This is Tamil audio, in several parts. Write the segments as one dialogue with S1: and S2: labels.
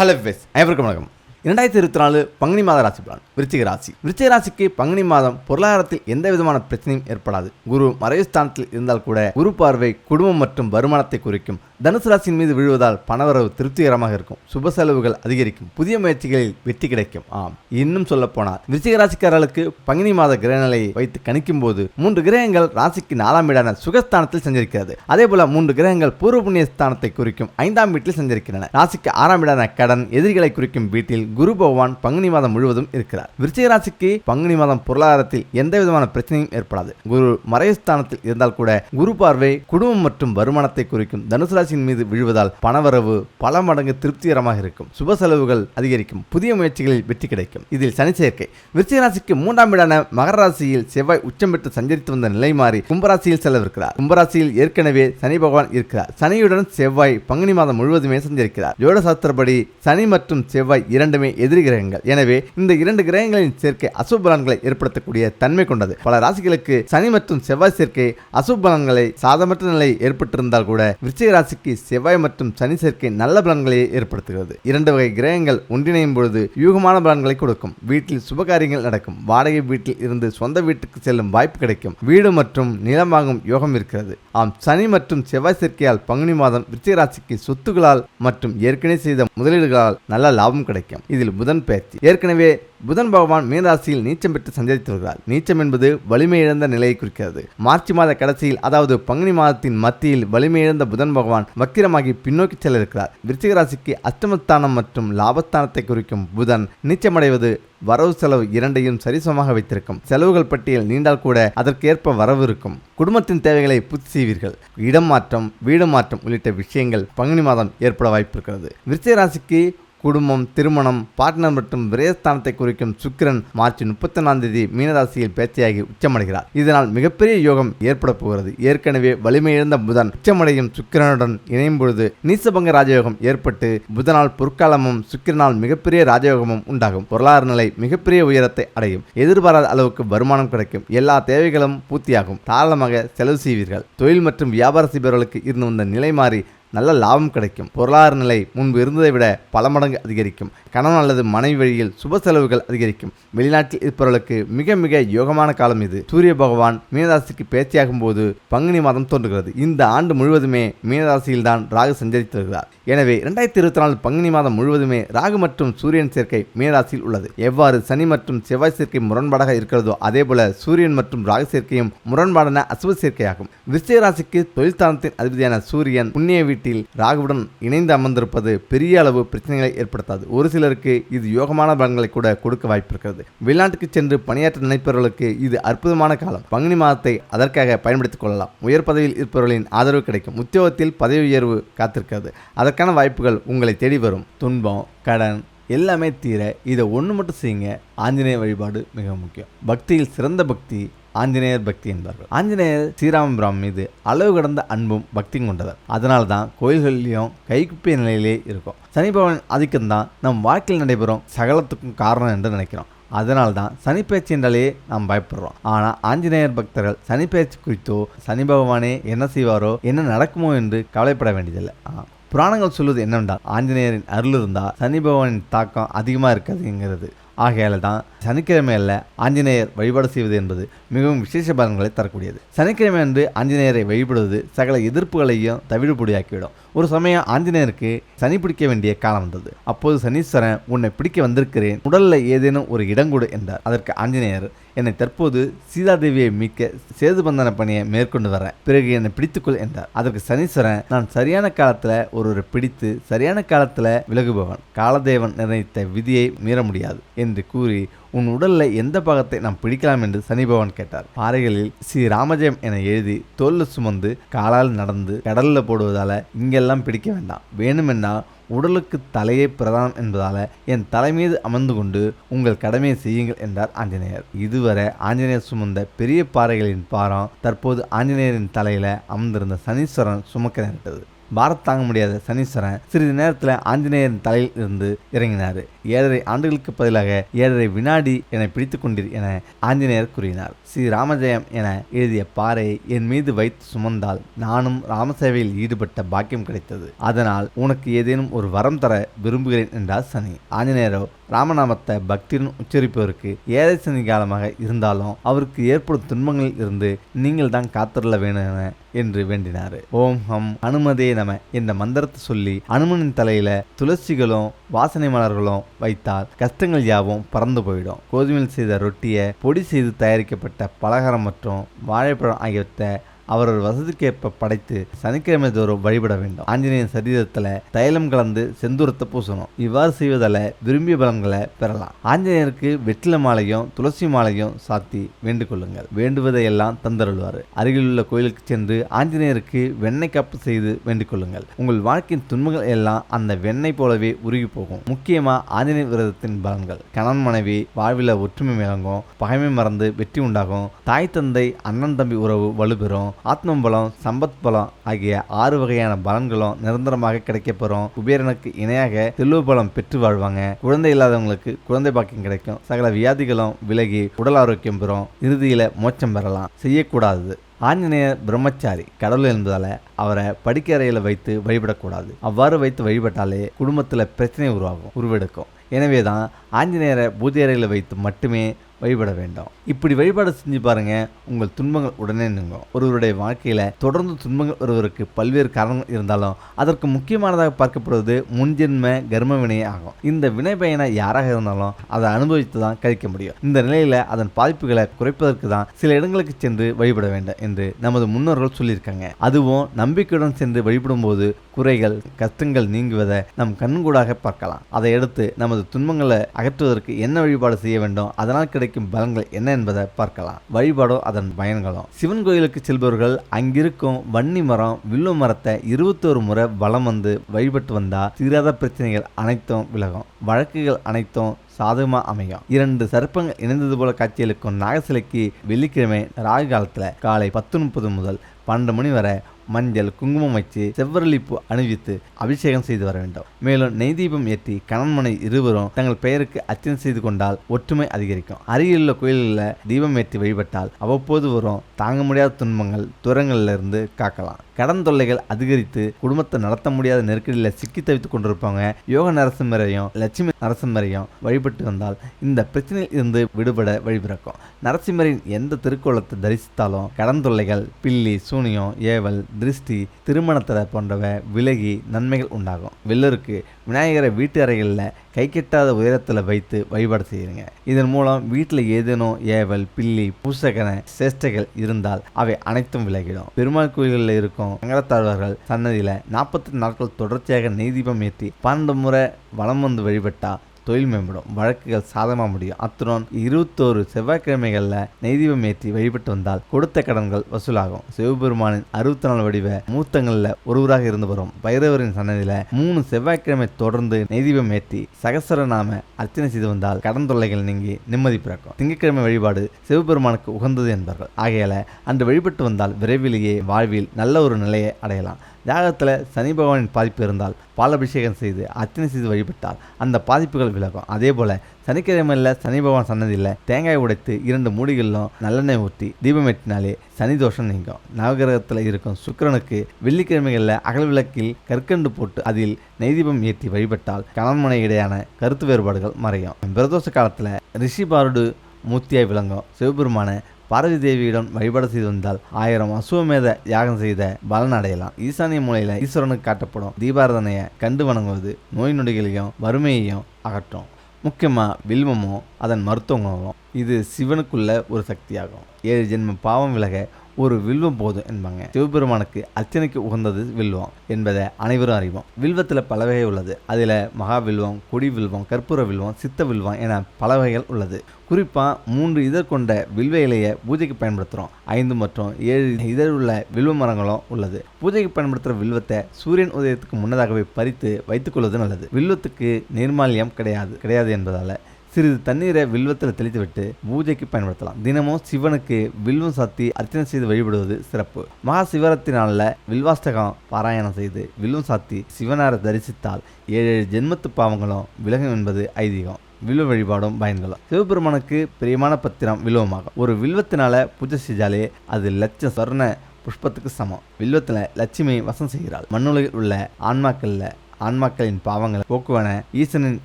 S1: ஹலோ ஃபேஸ் அனைவருக்கும் வணக்கம். இரண்டாயிரத்தி இருபத்தி நாலு பங்குனி மாத ராசி பலன் விருச்சிக ராசி. விருச்சிக ராசிக்கு பங்குனி மாதம் பொருளாதாரத்தில் எந்த விதமான பிரச்சனையும் ஏற்படாது. குரு மறைவு ஸ்தானத்தில் இருந்தால் கூட குரு பார்வை குடும்பம் மற்றும் வருமானத்தை குறிக்கும் தனுசு ராசியின் மீது விழுவதால் பணவரவு திருப்திகரமாக இருக்கும். சுப செலவுகள் அதிகரிக்கும். புதிய முயற்சிகளில் வெற்றி கிடைக்கும். ஆம். இன்னும் சொல்ல போனால் விருச்சிக ராசிக்காரர்களுக்கு பங்குனி மாத கிரகநிலையை வைத்து கணிக்கும் போது மூன்று கிரகங்கள் ராசிக்கு நாலாம் வீடான சுகஸ்தானத்தில் சஞ்சரிக்கிறது. அதே போல மூன்று கிரகங்கள் பூர்வ புண்ணிய ஸ்தானத்தை குறிக்கும் ஐந்தாம் வீட்டில் சஞ்சரிக்கின்றன. ராசிக்கு ஆறாம் வீடான கடன் எதிரிகளை குறிக்கும் வீட்டில் குரு பகவான் பங்குனி மாதம் முழுவதும் இருக்கிறார். விருச்சிக ராசிக்கு பங்குனி மாதம் பொருளாதாரத்தில் எந்த விதமான பிரச்சனையும் ஏற்படாது. குரு மறைஸ்தானத்தில் இருந்தால் கூட குரு பார்வை குடும்பம் மற்றும் வருமானத்தை குறிக்கும். தனுசு ராசியின் மீது விழுவதால் பணவரவு பல மடங்கு திருப்திகரமாக இருக்கும். சுப செலவுகள் அதிகரிக்கும். புதிய முயற்சிகளில் வெற்றி கிடைக்கும். இதில் சனி சேர்க்கை. விருச்சிகராசிக்கு மூன்றாம் வீடான மகர ராசியில் செவ்வாய் உச்சம் பெற்று சஞ்சரித்து வந்த நிலை மாறி கும்பராசியில் செலவிருக்கிறார் கும்பராசியில் ஏற்கனவே சனி பகவான் இருக்கிறார். சனியுடன் செவ்வாய் பங்குனி மாதம் முழுவதுமே சஞ்சரிக்கிறார். ஜோடசாஸ்திரப்படி சனி மற்றும் செவ்வாய் இரண்டுமே எதிரி கிரகங்கள். எனவே இந்த இரண்டு கிரகங்களின் சேர்க்கை அசுபலன்களை ஏற்படுத்தக்கூடிய தன்மை கொண்டது. பல ராசிகளுக்கு சனி மற்றும் செவ்வாய் சேர்க்கை அசுபலன்களை சாதமற்ற நிலை ஏற்பட்டிருந்தால் கூட விருச்சிக ராசிக்கு செவ்வாய் மற்றும் சனி சேர்க்கை நல்ல பலன்களை ஏற்படுத்துகிறது. இரண்டு வகை கிரகங்கள் ஒன்றிணையும் பொழுது யூகமான பலன்களை கொடுக்கும். வீட்டில் சுபகாரியங்கள் நடக்கும். வாடகை வீட்டில் இருந்து சொந்த வீட்டுக்கு செல்லும் வாய்ப்பு கிடைக்கும். வீடு மற்றும் நிலம் வாங்கும் யோகம் இருக்கிறது. ஆம் சனி மற்றும் செவ்வாய் சேர்க்கையால் பங்குனி மாதம் விருச்சிக ராசிக்கு சொத்துக்களால் மற்றும் ஏற்கனவே செய்த முதலீடுகளால் நல்ல லாபம் கிடைக்கும். இதில் புதன் பயிற்சி ஏற்கனவே புதன் பகவான் மீனராசியில் நீச்சம் பெற்று சஞ்சரித்து வருகிறார் நீச்சம் என்பது வலிமை இழந்த நிலையை குறிக்கிறது. மார்ச் மாத கடைசியில் அதாவது பங்குனி மாதத்தின் மத்தியில் வலிமை இழந்த புதன் பகவான் வக்கிரமாகி பின்னோக்கி செல்ல இருக்கிறார் விருச்சிக ராசிக்கு அஷ்டமஸ்தானம் மற்றும் லாபஸ்தானத்தை குறிக்கும் புதன் நீச்சமடைவது வரவு செலவு இரண்டையும் சரிசமமாக வைத்திருக்கும். செலவுகள் பட்டியல் நீண்டால் கூட அதற்கேற்ப வரவு இருக்கும். குடும்பத்தின் தேவைகளை பூர்த்தி செய்வீர்கள். இடம் மாற்றம் வீடு மாற்றம் உள்ளிட்ட விஷயங்கள் பங்குனி மாதம் ஏற்பட வாய்ப்பு இருக்கிறது. விருச்சிக ராசிக்கு குடும்பம் திருமணம் பார்ட்னர் மற்றும் விரயஸ்தானத்தை குறிக்கும் சுக்கிரன் மார்ச் முப்பத்தி தேதி மீனராசியில் பேச்சையாகி உச்சமடைகிறார். இதனால் மிகப்பெரிய யோகம் ஏற்பட போகிறது. ஏற்கனவே வலிமையிழந்த புதன் உச்சமடையும் சுக்கிரனுடன் இணையும் பொழுது நீசபங்க ராஜயோகம் ஏற்பட்டு புதனால் பொற்காலமும் சுக்கிரனால் மிகப்பெரிய ராஜயோகமும் உண்டாகும். பொருளாதார நிலை மிகப்பெரிய உயரத்தை அடையும். எதிர்பாராத அளவுக்கு வருமானம் கிடைக்கும். எல்லா தேவைகளும் பூர்த்தியாகும். தாராளமாக செலவு செய்வீர்கள். தொழில் மற்றும் வியாபார செய்பவர்களுக்கு இருந்து வந்த நிலை மாறி நல்ல லாபம் கிடைக்கும். பொருளாதார நிலை முன்பு இருந்ததை விட பல மடங்கு அதிகரிக்கும். கணவன் அல்லது மனைவி வழியில் சுப செலவுகள் அதிகரிக்கும். வெளிநாட்டில் இருப்பவர்களுக்கு மிக மிக யோகமான காலம் இது. சூரிய பகவான் மீனராசிக்கு பேச்சியாகும் போது பங்குனி மாதம் தோன்றுகிறது. இந்த ஆண்டு முழுவதுமே மீனராசியில்தான் ராகு சஞ்சரித்து வருகிறார். எனவே இரண்டாயிரத்தி இருபத்தி நாலு பங்குனி மாதம் முழுவதுமே ராகு மற்றும் சூரியன் சேர்க்கை மீனராசியில் உள்ளது. எவ்வாறு சனி மற்றும் செவ்வாய் சேர்க்கை முரண்பாடாக இருக்கிறதோ அதேபோல சூரியன் மற்றும் ராகு சேர்க்கையும் முரண்பாடான அசுப சேர்க்கையாகும். விருச்சிக ராசிக்கு தொழில்தானத்தின் அதிபதியான சூரியன் புண்ணிய வீட்டில் ராகுவுடன் இணைந்து அமர்ந்திருப்பது பெரிய அளவு பிரச்சனைகளை ஏற்படுத்தாது. ஒரு சிலருக்கு இது யோகமான பலன்களை கூட கொடுக்க வாய்ப்பு இருக்கிறது வெளிநாட்டுக்கு சென்று பணியாற்ற நினைப்பவர்களுக்கு இது அற்புதமான காலம். பங்குனி மாதத்தை அதற்காக பயன்படுத்திக் கொள்ளலாம். உயர் பதவியில் இருப்பவர்களின் ஆதரவு கிடைக்கும். உத்தியோகத்தில் பதவி உயர்வு காத்திருக்கிறது. அதற்கான வாய்ப்புகள் உங்களை தேடி வரும். துன்பம் கடன் எல்லாமே தீர இதை ஒன்று மட்டும் செய்யுங்க. ஆஞ்சநேய வழிபாடு மிக முக்கியம். பக்தியில் சிறந்த பக்தி ஆஞ்சநேயர் பக்தி என்பார்கள். ஆஞ்சநேயர் ஸ்ரீராமபுரம் மீது அளவு கடந்த அன்பும் பக்தியும் கொண்டவர். அதனால தான் கோயில்கள்லையும் கைக்குப்பிய நிலையிலே இருக்கும். சனி பகவான் ஆதிக்கம் தான் நம் வாழ்க்கையில் நடைபெறும் சகலத்துக்கும் காரணம் என்று நினைக்கிறோம். அதனால் தான் சனிப்பயிற்சி என்றாலே நாம் பயப்படுறோம். ஆனால் ஆஞ்சநேயர் பக்தர்கள் சனிப்பயிற்சி குறித்தோ சனி பகவானே என்ன செய்வாரோ என்ன நடக்குமோ என்று கவலைப்பட வேண்டியதில்லை. ஆ. புராணங்கள் சொல்வது என்னவென்றால் ஆஞ்சநேயரின் அருள் இருந்தால் சனி பகவானின் தாக்கம் அதிகமாக இருக்காதுங்கிறது ஆகையால தான் சனிக்கிழமையில் ஆஞ்சநேயர் வழிபாடு செய்வது என்பது மிகவும் விசேஷ பலன்களை தரக்கூடியது. சனிக்கிழமை அன்று ஆஞ்சநேயரை வழிபடுவது சகல எதிர்ப்புகளையும் தவிடுபொடியாக்கிவிடும். ஒரு சமயம் ஆஞ்சநேயருக்கு சனி பிடிக்க வேண்டிய காலம் வந்தது. அப்போது சனீஸ்வரன் உன்னை பிடிக்க வந்திருக்கிறேன். உடல்ல ஏதேனும் ஒரு இடங்கொடு என்றார். அதற்கு ஆஞ்சநேயர் என்னை தற்போது சீதாதேவியை மீட்க சேதுபந்தன பணியை மேற்கொண்டு வரேன் பிறகு என்னை பிடித்துக்கொள் என்றார். அதற்கு சனீஸ்வரன் நான் சரியான காலத்தில் ஒருவரை பிடித்து சரியான காலத்தில் விலகுபவன். காலதேவன் நிர்ணயித்த விதியை மீற முடியாது. என் என்று கூறி உன் உடலில் எந்த பாகத்தை நாம் பிடிக்கலாம்? என்று சனி பகவான் கேட்டார். பாறைகளில் ஸ்ரீ ராமஜெயம் என எழுதி தோல்ல சுமந்து காலால் நடந்து கடலில் போடுவதால் இங்கெல்லாம் பிடிக்க வேண்டாம். வேணுமென்னா உடலுக்கு தலையே பிரதானம் என்பதால என் தலை மீது அமர்ந்து கொண்டு உங்கள் கடமையை செய்யுங்கள் என்றார் ஆஞ்சநேயர். இதுவரை ஆஞ்சநேயர் சுமந்த பெரிய பாறைகளின் பாரம் தற்போது ஆஞ்சநேயரின் தலையில் அமர்ந்திருந்த சனீஸ்வரன் சுமக்க நேரிட்டது. பாரத் தாங்க முடியாத சனீஸ்வரன் சிறிது நேரத்தில் ஆஞ்சநேயரின் தலையில் இருந்து இறங்கினார். ஏழரை ஆண்டுகளுக்கு பதிலாக ஏழரை வினாடி என பிடித்து கொண்டீர் என ஆஞ்சநேயர் கூறினார். ஸ்ரீ ராமஜெயம் என எழுதிய பாறை என் மீது வைத்து சுமந்தால் நானும் ராமசேவையில் ஈடுபட்ட பாக்கியம் கிடைத்தது. அதனால் உனக்கு ஏதேனும் ஒரு வரம் தர விரும்புகிறேன் என்றார் சனி. ஆஞ்சநேயரோ ராமநாமத்தை பக்தியுடன் உச்சரிப்பவருக்கு ஏழை சனி காலமாக இருந்தாலும் அவருக்கு ஏற்படும் துன்பங்களில் இருந்து நீங்கள் தான் காத்திருள்ள வேணும் என என்று வேண்டினார். ஓம் ஹம் அனுமதே நம இந்த மந்திரத்தை சொல்லி அனுமனின் தலையில துளசிகளும் வாசனை மலர்களும் வைத்தால் கஷ்டங்கள் யாவும் பறந்து போயிடும். கோதுமையில் செய்த ரொட்டியை பொடி செய்து தயாரிக்கப்பட்ட பலகாரம் மற்றும் வாழைப்பழம் ஆகியவற்றை அவரவர் வசதிக்கேற்ப படைத்து சனிக்கிழமை தோறும் வழிபட வேண்டும். ஆஞ்சநேயன் சரீரத்தில் தைலம் கலந்து செந்தூரத்தை பூசணும். இவ்வாறு செய்வதால் விரும்பிய பலன்களை பெறலாம். ஆஞ்சநேயருக்கு வெற்றில மாலையும் துளசி மாலையும் சாத்தி வேண்டிக் கொள்ளுங்கள். வேண்டுவதையெல்லாம் தந்தருள்வார். அருகிலுள்ள கோயிலுக்கு சென்று ஆஞ்சநேயருக்கு வெண்ணெய் காப்பு செய்து வேண்டிக் கொள்ளுங்கள். உங்கள் வாழ்க்கையின் துன்பங்கள் எல்லாம் அந்த வெண்ணெய் போலவே உருகி போகும். முக்கியமாக ஆஞ்சநேயர் விரதத்தின் பலன்கள். கணவன் மனைவி வாழ்வில் ஒற்றுமை விளங்கும். பகைமை மறந்து வெற்றி உண்டாகும். தாய் தந்தை அண்ணன் தம்பி உறவு வலுப்பெறும். ஆத்ம பலம் சம்பத் பலம் ஆகிய ஆறு வகையான பலன்களும் நிரந்தரமாக கிடைக்கப்பெறும். குபேரனுக்கு இணையாக தெல்லு பலம் பெற்று வாழ்வாங்க. குழந்தை இல்லாதவங்களுக்கு குழந்தை பாக்கியம் கிடைக்கும். சகல வியாதிகளும் விலகி உடல் ஆரோக்கியம் பெறும். இறுதியில மோட்சம் பெறலாம். செய்யக்கூடாது ஆஞ்சநேயர் பிரம்மச்சாரி கடவுள் என்பதால் அவரை படிக்க அறையில் வைத்து வழிபடக்கூடாது. அவ்வாறு வைத்து வழிபட்டாலே குடும்பத்தில் பிரச்சனை உருவாகும் உருவெடுக்கும். எனவே தான் ஆஞ்சநேயரை பூஜை அறையில் வைத்து மட்டுமே வழிபட வேண்டும். இப்படி வழிபாடு செஞ்சு பாருங்க உங்கள் துன்பங்கள் உடனே நீங்கும். ஒருவருடைய வாழ்க்கையில் தொடர்ந்து துன்பங்கள் ஒருவருக்கு பல்வேறு காரணங்கள் இருந்தாலும் அதற்கு முக்கியமானதாக பார்க்கப்படுவது முன்ஜென்ம கர்ம வினையே ஆகும். இந்த வினை பயனை யாராக இருந்தாலும் அதை அனுபவித்து தான் கழிக்க முடியும். இந்த நிலையில் அதன் பாதிப்புகளை குறைப்பதற்கு தான் சில இடங்களுக்கு சென்று வழிபட வேண்டும் என்று நமது முன்னோர்கள் சொல்லியிருக்காங்க. அதுவும் நம்பிக்கையுடன் சென்று வழிபடும் போது குறைகள் கஷ்டங்கள் நீங்குவதை நம் கண்கூடாக பார்க்கலாம். அதை அடுத்து நமது துன்பங்களை அகற்றுவதற்கு என்ன வழிபாடு செய்ய வேண்டும் அதனால் கிடைக்கும் பலன்கள் என்ன என்பதை பார்க்கலாம். வழிபாடும் அதன் பயன்களும் சிவன் கோயிலுக்கு செல்பவர்கள் அங்கிருக்கும் வன்னி மரம் வில்லு மரத்தை இருபத்தோரு முறை வலம் வந்து வழிபட்டு வந்தால் தீராத பிரச்சனைகள் அனைத்தும் விலகும். வழக்குகள் அனைத்தும் சாதகமாக அமையும். இரண்டு சர்ப்பங்கள் இணைந்தது போல காட்சியளிக்கும் நாகசிலைக்கு வெள்ளிக்கிழமை ராகு காலத்தில் காலை பத்து முப்பது முதல் பன்னெண்டு மணி வரை மஞ்சள் குங்குமம் வச்சு செவ்வரளிப்பு அணிவித்து அபிஷேகம் செய்து வர வேண்டும். மேலும் நெய் தீபம் ஏற்றி கணவன்மனை இருவரும் தங்கள் பெயருக்கு அர்ச்சனை செய்து கொண்டால் ஒற்றுமை அதிகரிக்கும். அருகிலுள்ள கோயில்களில் தீபம் ஏற்றி வழிபட்டால் அவ்வப்போது வரும் தாங்க முடியாத துன்பங்கள் துரங்களிலிருந்து காக்கலாம். கடன் தொல்லைகள் அதிகரித்து குடும்பத்தை நடத்த முடியாத நெருக்கடியில் சிக்கி தவித்துக் கொண்டிருப்பாங்க யோக நரசிம்மரையும் லட்சுமி நரசிம்மரையும் வழிபட்டு வந்தால் இந்த பிரச்சனையில் இருந்து விடுபட வழிபிறக்கும். நரசிம்மரின் எந்த திருக்கோலத்தை தரிசித்தாலும் கடன் தொல்லைகள் பில்லி சூனியம் ஏவல் திருஷ்டி திருமணத்தடை போன்றவை விலகி நன்மைகள் உண்டாகும். வெள்ளருக்கு விநாயகரை வீட்டு அறைகளில் கை கெட்டாத உயரத்தில் வைத்து வழிபாடு செய்யுங்க இதன் மூலம் வீட்டில் ஏதேனும் ஏவல் பில்லி பூசகன சேஷ்டைகள் இருந்தால் அவை அனைத்தும் விலகிடும். பெருமாள் கோயில்களில் இருக்கும் சங்கரத்தாழ்வார்கள் சன்னதியில் நாற்பத்தி நாட்கள் தொடர்ச்சியாக நெய் தீபம் ஏற்றி பன்னெண்டு முறை வலம் வந்து வழிபட்டால் தொழில் மேம்படும் வழக்குகள் சாதகமாக முடியும். அத்துடன் இருபத்தோரு செவ்வாய்க்கிழமைகளில் நெய்தீபம் ஏற்றி வழிபட்டு வந்தால் கொடுத்த கடன்கள் வசூலாகும். சிவபெருமானின் அறுபத்தி நாலு வடிவ மூர்த்தங்களில் ஒருவராக இருந்து வரும் பைரவரின் சன்னதியில் மூணு செவ்வாய்க்கிழமை தொடர்ந்து நெய்தீபம் ஏற்றி சகசரநாம அர்ச்சனை செய்து வந்தால் கடன் தொல்லைகள் நீங்கி நிம்மதி பிறக்கும். திங்கட்கிழமை வழிபாடு சிவபெருமானுக்கு உகந்தது என்பார்கள். ஆகையால அன்று வழிபட்டு வந்தால் விரைவிலேயே வாழ்வில் நல்ல ஒரு நிலையை அடையலாம். ஜாதகத்தில் சனி பகவானின் பாதிப்பு இருந்தால் பாலபிஷேகம் செய்து அர்ச்சனை செய்து வழிபட்டால் அந்த பாதிப்புகள் விலகும். அதே போல் சனிக்கிழமையில் சனி பகவான் சன்னதியில் தேங்காய் உடைத்து இரண்டு மூடிகளிலும் நல்லெண்ணெய் ஊற்றி தீபம் எட்டினாலே சனி தோஷம் நீங்கும். நவகிரகத்தில் இருக்கும் சுக்கிரனுக்கு வெள்ளிக்கிழமைகளில் அகல் விளக்கில் கற்கண்டு போட்டு அதில் நெய்தீபம் ஏற்றி வழிபட்டால் கணவன்மனை இடையான கருத்து வேறுபாடுகள் மறையும். பிரதோஷ காலத்தில் ரிஷி பாருடு மூர்த்தியாய் விளங்கும். சிவபெருமான பார்வதி தேவியிடம் வழிபாடு செய்து வந்தால் ஆயிரம் அசுவமேத யாகம் செய்த பலன் அடையலாம். ஈசானிய மூலையில ஈஸ்வரனுக்கு காட்டப்படும் தீபாரதனையை கண்டு வணங்குவது நோய் நொடிகளையும் வறுமையையும் அகற்றும். முக்கியமாக வில்வமும் அதன் மருத்துவ இது சிவனுக்குள்ள ஒரு சக்தியாகும். ஏழு ஜென்ம பாவம் விலக ஒரு வில்வம் போதும் என்பாங்க. சிவபெருமானுக்கு அர்ச்சனைக்கு உகந்தது வில்வம் என்பதை அனைவரும் அறிவோம். வில்வத்தில் பல வகை உள்ளது. அதில் மகா வில்வம் கொடி வில்வம் கற்பூர வில்வம் சித்த வில்வம் என பல வகைகள் உள்ளது. குறிப்பாக மூன்று இதழ் கொண்ட வில்வ இலையை பூஜைக்கு பயன்படுத்துகிறோம் ஐந்து மற்றும் ஏழு இதழ் உள்ள வில்வ மரங்களும் உள்ளது. பூஜைக்கு பயன்படுத்துகிற வில்வத்தை சூரியன் உதயத்துக்கு முன்னதாகவே பறித்து வைத்துக்கொள்வது நல்லது. வில்வத்துக்கு நிர்மாலியம் கிடையாது கிடையாது என்பதால் சிறிது தண்ணீரை வில்வத்தில் தெளித்துவிட்டு பூஜைக்கு பயன்படுத்தலாம். தினமும் சிவனுக்கு வில்வம் சாத்தி அர்ச்சனை செய்து வழிபடுவது சிறப்பு. மகா சிவராத்திரி நாளில் வில்வாஷ்டகம் பாராயணம் செய்து வில்வம் சாத்தி சிவனாரை தரிசித்தால் ஏழு ஏழு ஜென்மத்து பாவங்களும் விலகும் என்பது ஐதீகம். வில்வ வழிபாடும் பயன்களும். சிவபெருமானுக்கு பிரியமான பத்திரம் வில்வமாகும். ஒரு வில்வத்தினால பூஜை செஞ்சாலே அது லட்சம் சொர்ண புஷ்பத்துக்கு சமம். வில்வத்தில் லட்சுமி வசம் செய்கிறாள். மண்ணுலகில் உள்ள ஆன்மாக்கள்ல ஆன்மாக்களின் பாவங்களை போக்குவன ஈசனின்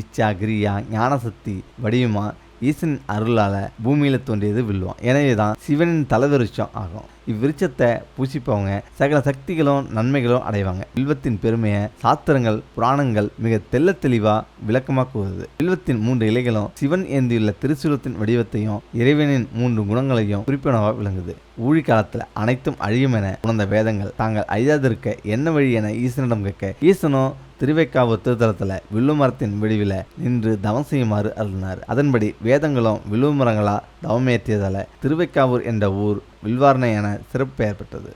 S1: இச்சா கிரியா ஞானசக்தி வடிவமா ஈசனின் அருளால பூமியில தோன்றியது வில்வம் எனவே தான் சிவனின் தலைவிருச்சம் ஆகும். இவ்விருச்சத்தை பூசிப்பவங்க சகல சக்திகளும் நன்மைகளும் அடைவாங்க. வில்வத்தின் பெருமையை சாஸ்திரங்கள் புராணங்கள் மிக தெல்ல தெளிவா விளக்கமாக கூறுது வில்வத்தின் மூன்று இலைகளும் சிவன் ஏந்தியுள்ள திருசூலத்தின் வடிவத்தையும் இறைவனின் மூன்று குணங்களையும் குறிப்பினவாக விளங்குது. ஊழி காலத்தில் அனைத்தும் அழியும் என உணர்ந்த வேதங்கள் தாங்கள் அழியாதிருக்க என்ன வழி என ஈசனிடம் கேட்க ஈசனும் திருவைக்காவு திருத்தலத்தில் வில்லு மரத்தின் விடிவில் நின்று தவம் செய்யுமாறு அருளினார். அதன்படி வேதங்களும் வில்லு மரங்களா தவமேற்றியதால திருவைக்காவூர் என்ற ஊர் வில்வார்ணை என சிறப்பு பெயர் பெற்றது.